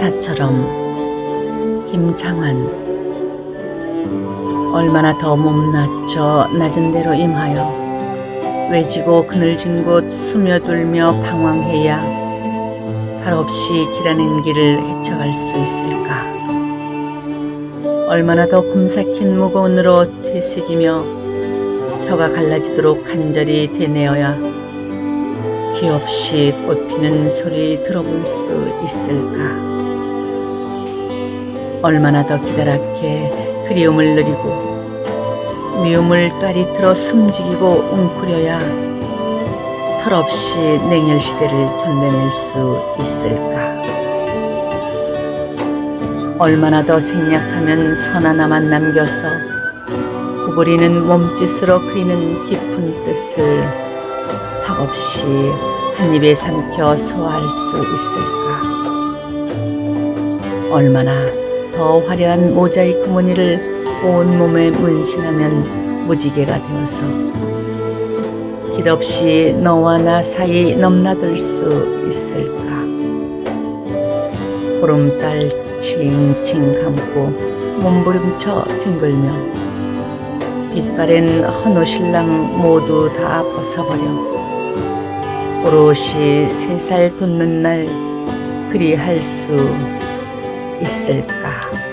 것처럼 김창환 얼마나 더 몸낮춰 낮은 데로 임하여 외지고 그늘진 곳 스며들며 방황해야 발 없이 길하는 길을 헤쳐갈 수 있을까? 얼마나 더 곰삭힌 무거운으로 되새기며 혀가 갈라지도록 간절히 되뇌어야 귀 없이 꽃피는 소리 들어볼 수 있을까 얼마나 더 기다랗게 그리움을 누리고 미움을 따리 틀어 숨지기고 웅크려야 털없이 냉혈 시대를 견뎌낼 수 있을까? 얼마나 더 생략하면 선 하나만 남겨서 구부리는 몸짓으로 그리는 깊은 뜻을 턱없이 한 입에 삼켜 소화할 수 있을까? 얼마나 더 화려한 모자이크 무늬를 온몸에 문신하면 무지개가 되어서 길없이 너와 나 사이 넘나들 수 있을까? 보름달 칭칭 감고 몸부림쳐 뒹굴며 빛바랜 헌옷신랑 모두 다 벗어버려 오롯이 세 살 돋는 날 그리할 수 있을까?